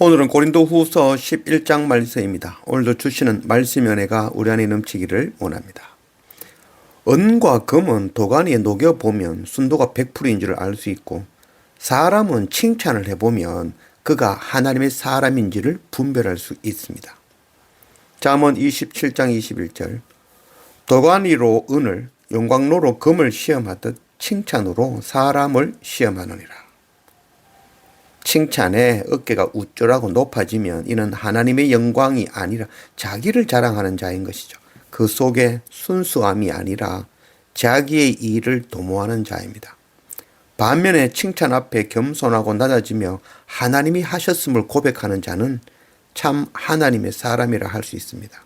오늘은 고린도 후서 11장 말씀입니다. 오늘도 주시는 말씀 연애가 우리 안에 넘치기를 원합니다. 은과 금은 도가니에 녹여보면 순도가 100%인 줄 알 수 있고 사람은 칭찬을 해보면 그가 하나님의 사람인지를 분별할 수 있습니다. 잠언 27장 21절 도가니로 은을 용광로로 금을 시험하듯 칭찬으로 사람을 시험하느니라. 칭찬에 어깨가 우쭐하고 높아지면 이는 하나님의 영광이 아니라 자기를 자랑하는 자인 것이죠. 그 속에 순수함이 아니라 자기의 일을 도모하는 자입니다. 반면에 칭찬 앞에 겸손하고 낮아지며 하나님이 하셨음을 고백하는 자는 참 하나님의 사람이라 할 수 있습니다.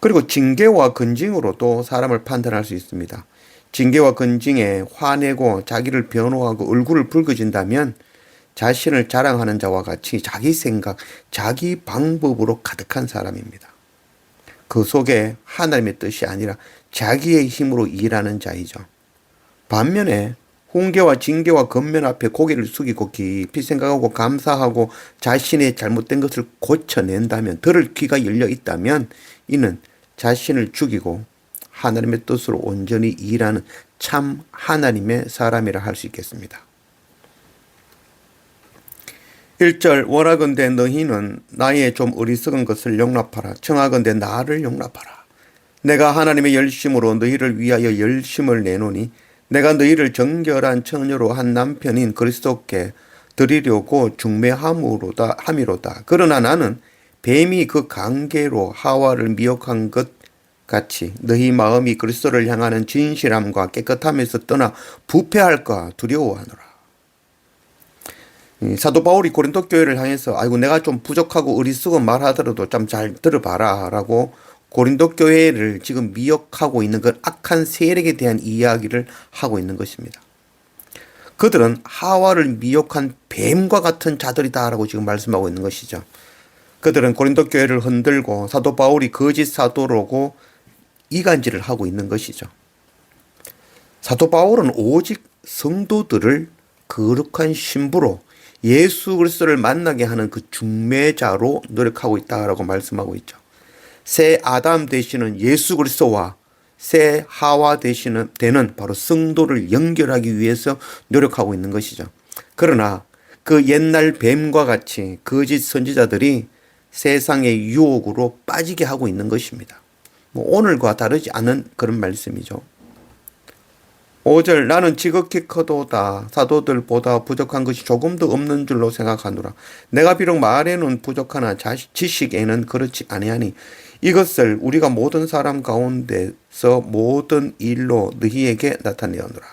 그리고 징계와 근징으로도 사람을 판단할 수 있습니다. 징계와 근징에 화내고 자기를 변호하고 얼굴을 붉어진다면 자신을 자랑하는 자와 같이 자기 생각, 자기 방법으로 가득한 사람입니다. 그 속에 하나님의 뜻이 아니라 자기의 힘으로 일하는 자이죠. 반면에 훈계와 징계와 건면 앞에 고개를 숙이고 깊이 생각하고 감사하고 자신의 잘못된 것을 고쳐낸다면 들을 귀가 열려 있다면 이는 자신을 죽이고 하나님의 뜻으로 온전히 일하는 참 하나님의 사람이라 할 수 있겠습니다. 1절 원하건대 너희는 나의 좀 어리석은 것을 용납하라. 청하건대 나를 용납하라. 내가 하나님의 열심으로 너희를 위하여 열심을 내노니 내가 너희를 정결한 처녀로 한 남편인 그리스도께 드리려고 중매함으로다 함이로다. 그러나 나는 뱀이 그 관계로 하와를 미혹한 것 같이 너희 마음이 그리스도를 향하는 진실함과 깨끗함에서 떠나 부패할까 두려워하노라 사도 바울이 고린도 교회를 향해서 아이고 내가 좀 부족하고 어리석은 말하더라도 좀 잘 들어봐라라고 고린도 교회를 지금 미혹하고 있는 그 악한 세력에 대한 이야기를 하고 있는 것입니다. 그들은 하와를 미혹한 뱀과 같은 자들이다라고 지금 말씀하고 있는 것이죠. 그들은 고린도 교회를 흔들고 사도 바울이 거짓 사도로고 이간질을 하고 있는 것이죠. 사도 바울은 오직 성도들을 거룩한 신부로 예수 그리스도를 만나게 하는 그 중매자로 노력하고 있다라고 말씀하고 있죠. 새 아담 되시는 예수 그리스도와 새 하와 되시는 되는 바로 성도를 연결하기 위해서 노력하고 있는 것이죠. 그러나 그 옛날 뱀과 같이 거짓 선지자들이 세상의 유혹으로 빠지게 하고 있는 것입니다. 뭐 오늘과 다르지 않은 그런 말씀이죠. 5절 나는 지극히 커도다 사도들보다 부족한 것이 조금도 없는 줄로 생각하노라 내가 비록 말에는 부족하나 지식에는 그렇지 아니하니 이것을 우리가 모든 사람 가운데서 모든 일로 너희에게 나타내오노라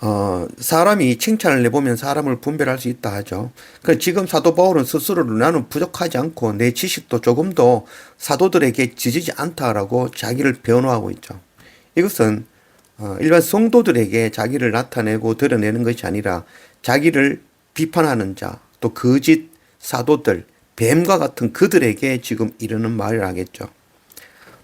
어, 사람이 칭찬을 해보면 사람을 분별할 수 있다 하죠. 그 지금 사도 바울은 스스로를 나는 부족하지 않고 내 지식도 조금도 사도들에게 지지지 않다라고 자기를 변호하고 있죠. 이것은 어, 일반 성도들에게 자기를 나타내고 드러내는 것이 아니라 자기를 비판하는 자, 또 거짓 사도들, 뱀과 같은 그들에게 지금 이르는 말을 하겠죠.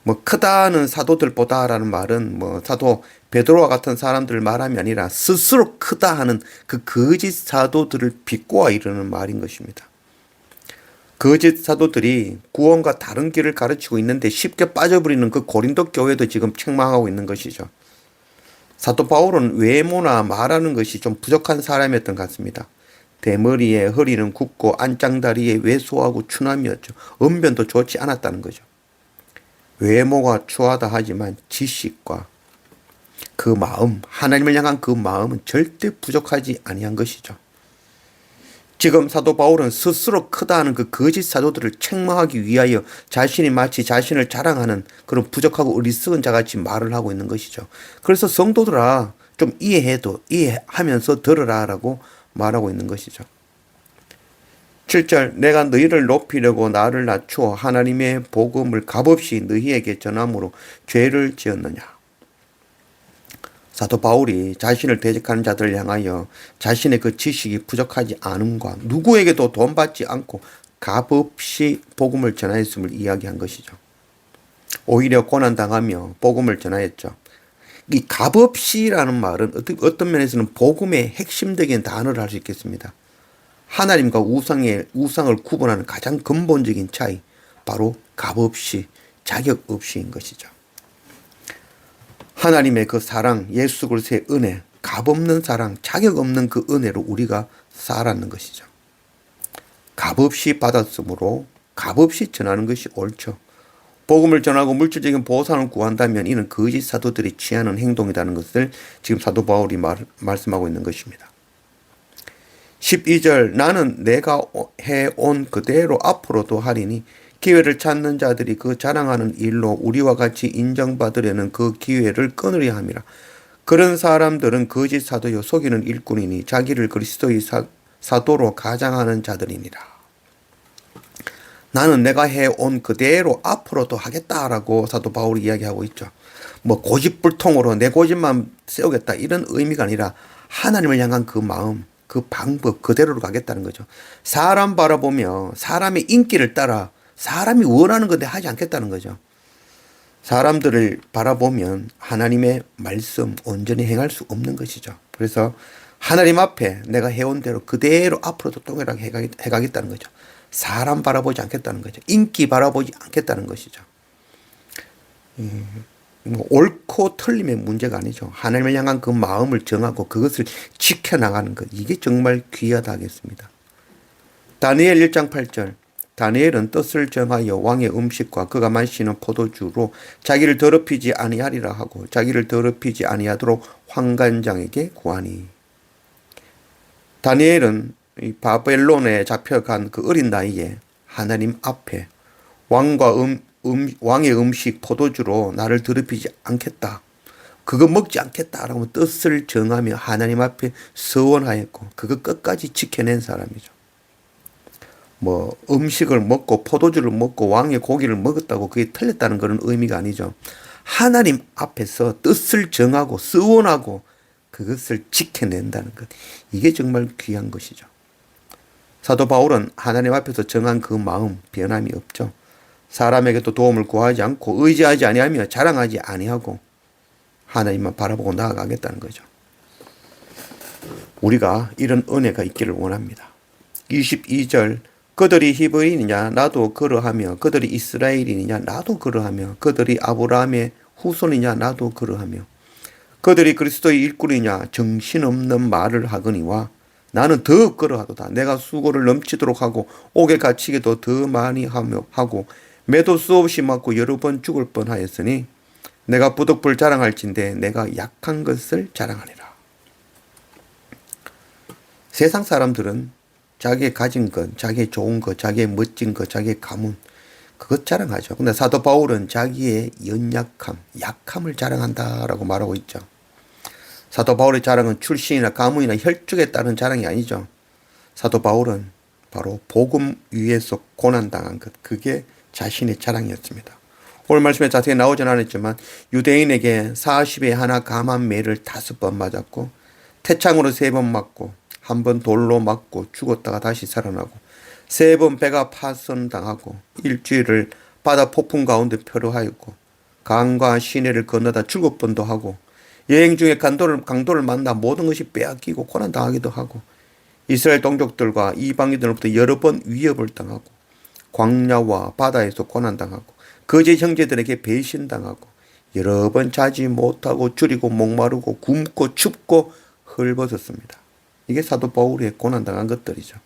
뭐 크다는 사도들보다라는 말은 뭐 사도 베드로와 같은 사람들을 말함이 아니라 스스로 크다 하는 그 거짓 사도들을 비꼬아 이르는 말인 것입니다. 거짓 사도들이 구원과 다른 길을 가르치고 있는데 쉽게 빠져버리는 그 고린도 교회도 지금 책망하고 있는 것이죠. 사도 바울은 외모나 말하는 것이 좀 부족한 사람이었던 것 같습니다. 대머리에 허리는 굽고 안짱다리에 왜소하고 추남이었죠. 언변도 좋지 않았다는 거죠. 외모가 추하다 하지만 지식과 그 마음, 하나님을 향한 그 마음은 절대 부족하지 아니한 것이죠. 지금 사도 바울은 스스로 크다는 그 거짓 사도들을 책망하기 위하여 자신이 마치 자신을 자랑하는 그런 부족하고 어리석은 자같이 말을 하고 있는 것이죠. 그래서 성도들아 좀 이해해도 이해하면서 들으라라고 말하고 있는 것이죠. 7절 내가 너희를 높이려고 나를 낮추어 하나님의 복음을 값없이 너희에게 전함으로 죄를 지었느냐. 사도 바울이 자신을 대적하는 자들을 향하여 자신의 그 지식이 부족하지 않음과 누구에게도 돈 받지 않고 값없이 복음을 전하였음을 이야기한 것이죠. 오히려 고난당하며 복음을 전하였죠. 이 값없이라는 말은 어떤 면에서는 복음의 핵심적인 단어를 할 수 있겠습니다. 하나님과 우상의 우상을 구분하는 가장 근본적인 차이 바로 값 없이 자격 없이인 것이죠. 하나님의 그 사랑, 예수 그리스도의 은혜, 값 없는 사랑, 자격 없는 그 은혜로 우리가 살았는 것이죠. 값 없이 받았으므로 값 없이 전하는 것이 옳죠. 복음을 전하고 물질적인 보상을 구한다면 이는 거짓 사도들이 취하는 행동이라는 것을 지금 사도 바울이 말, 말씀하고 있는 것입니다. 12절 나는 내가 해온 그대로 앞으로도 하리니 기회를 찾는 자들이 그 자랑하는 일로 우리와 같이 인정받으려는 그 기회를 끊으려 함이라. 그런 사람들은 거짓 사도요 속이는 일꾼이니 자기를 그리스도의 사, 사도로 가장하는 자들이니라. 나는 내가 해온 그대로 앞으로도 하겠다라고 사도 바울이 이야기하고 있죠. 뭐 고집불통으로 내 고집만 세우겠다 이런 의미가 아니라 하나님을 향한 그 마음, 그 방법 그대로로 가겠다는 거죠. 사람 바라보며 사람의 인기를 따라 사람이 원하는 건데 하지 않겠다는 거죠. 사람들을 바라보면 하나님의 말씀 온전히 행할 수 없는 것이죠. 그래서 하나님 앞에 내가 해온 대로 그대로 앞으로도 동일하게 해가겠 다는 거죠. 사람 바라보지 않겠다는 거죠. 인기 바라보지 않겠다는 것이죠. 음, 뭐 옳고 틀림의 문제가 아니죠. 하나님을 향한 그 마음을 정하고 그것을 지켜나가는 것. 이게 정말 귀하다 하겠습니다. 다니엘 1장 8절. 다니엘은 뜻을 정하여 왕의 음식과 그가 마시는 포도주로 자기를 더럽히지 아니하리라 하고 자기를 더럽히지 아니하도록 황관장에게 구하니. 다니엘은 이 바벨론에 잡혀간 그 어린 나이에 하나님 앞에 왕과 음, 음, 왕의 음식 포도주로 나를 더럽히지 않겠다. 그거 먹지 않겠다라고 뜻을 정하며 하나님 앞에 서원하였고 그거 끝까지 지켜낸 사람이죠. 뭐 음식을 먹고 포도주를 먹고 왕의 고기를 먹었다고 그게 틀렸다는 그런 의미가 아니죠. 하나님 앞에서 뜻을 정하고 서원하고 그것을 지켜낸다는 것. 이게 정말 귀한 것이죠. 사도 바울은 하나님 앞에서 정한 그 마음 변함이 없죠. 사람에게도 도움을 구하지 않고 의지하지 아니하며 자랑하지 아니하고 하나님만 바라보고 나아가겠다는 거죠. 우리가 이런 은혜가 있기를 원합니다. 22절 그들이 히브리이냐 나도 그러하며 그들이 이스라엘이냐 나도 그러하며 그들이 아브라함의 후손이냐 나도 그러하며 그들이 그리스도의 일꾼이냐 정신없는 말을 하거니와 나는 더 그러하도다. 내가 수고를 넘치도록 하고 옥에 갇히기도 더 많이 하며 하고 매도 수없이 맞고 여러 번 죽을 뻔하였으니 내가 부득불 자랑할진대 내가 약한 것을 자랑하리라. 세상 사람들은 자기의 가진 것, 자기의 좋은 것, 자기의 멋진 것, 자기의 가문 그것 자랑하죠. 근데 사도 바울은 자기의 연약함, 약함을 자랑한다라고 말하고 있죠. 사도 바울의 자랑은 출신이나 가문이나 혈족에 따른 자랑이 아니죠. 사도 바울은 바로 복음 위에서 고난당한 것, 그게 자신의 자랑이었습니다. 오늘 말씀에 자세히 나오진 않았지만 유대인에게 40에 하나 감한 매를 다섯 번 맞았고 태창으로 세 번 맞고 한 번 돌로 맞고 죽었다가 다시 살아나고 세 번 배가 파손당하고 일주일을 바다 폭풍 가운데 표류하였고 강과 시내를 건너다 출국 번도 하고 여행 중에 강도를, 강도를 만나 모든 것이 빼앗기고 고난당하기도 하고 이스라엘 동족들과 이방인들로부터 여러 번 위협을 당하고 광야와 바다에서 고난당하고 거짓 형제들에게 배신당하고 여러 번 자지 못하고 줄이고 목마르고 굶고 춥고 헐벗었습니다. 이게 사도 바울이 고난당한 것들이죠.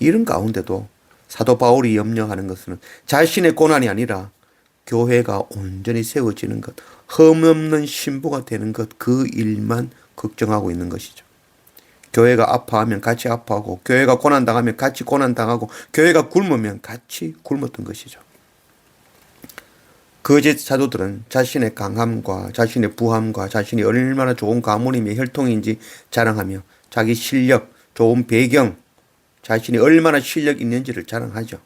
이런 가운데도 사도 바울이 염려하는 것은 자신의 고난이 아니라 교회가 온전히 세워지는 것, 흠없는 신부가 되는 것, 그 일만 걱정하고 있는 것이죠. 교회가 아파하면 같이 아파하고, 교회가 고난당하면 같이 고난당하고, 교회가 굶으면 같이 굶었던 것이죠. 거짓 사도들은 자신의 강함과 자신의 부함과 자신이 얼마나 좋은 가문이며 혈통인지 자랑하며 자기 실력, 좋은 배경, 자신이 얼마나 실력 있는지를 자랑하죠.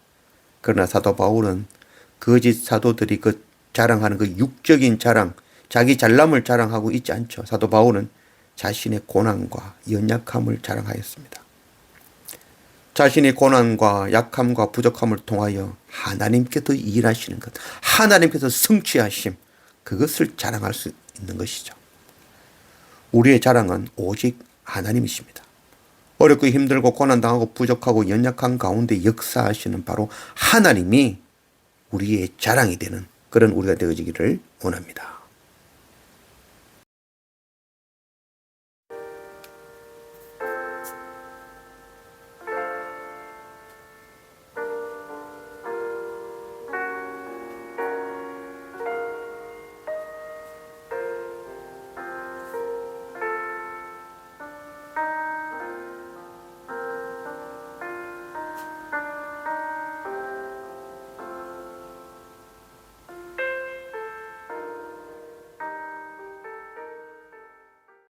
그러나 사도 바울은 거짓 사도들이 그 자랑하는 그 육적인 자랑, 자기 잘남을 자랑하고 있지 않죠. 사도 바울은 자신의 고난과 연약함을 자랑하였습니다. 자신의 고난과 약함과 부족함을 통하여 하나님께서 일하시는 것, 하나님께서 성취하심, 그것을 자랑할 수 있는 것이죠. 우리의 자랑은 오직 하나님이십니다. 어렵고 힘들고 고난당하고 부족하고 연약한 가운데 역사하시는 바로 하나님이 우리의 자랑이 되는 그런 우리가 되어지기를 원합니다.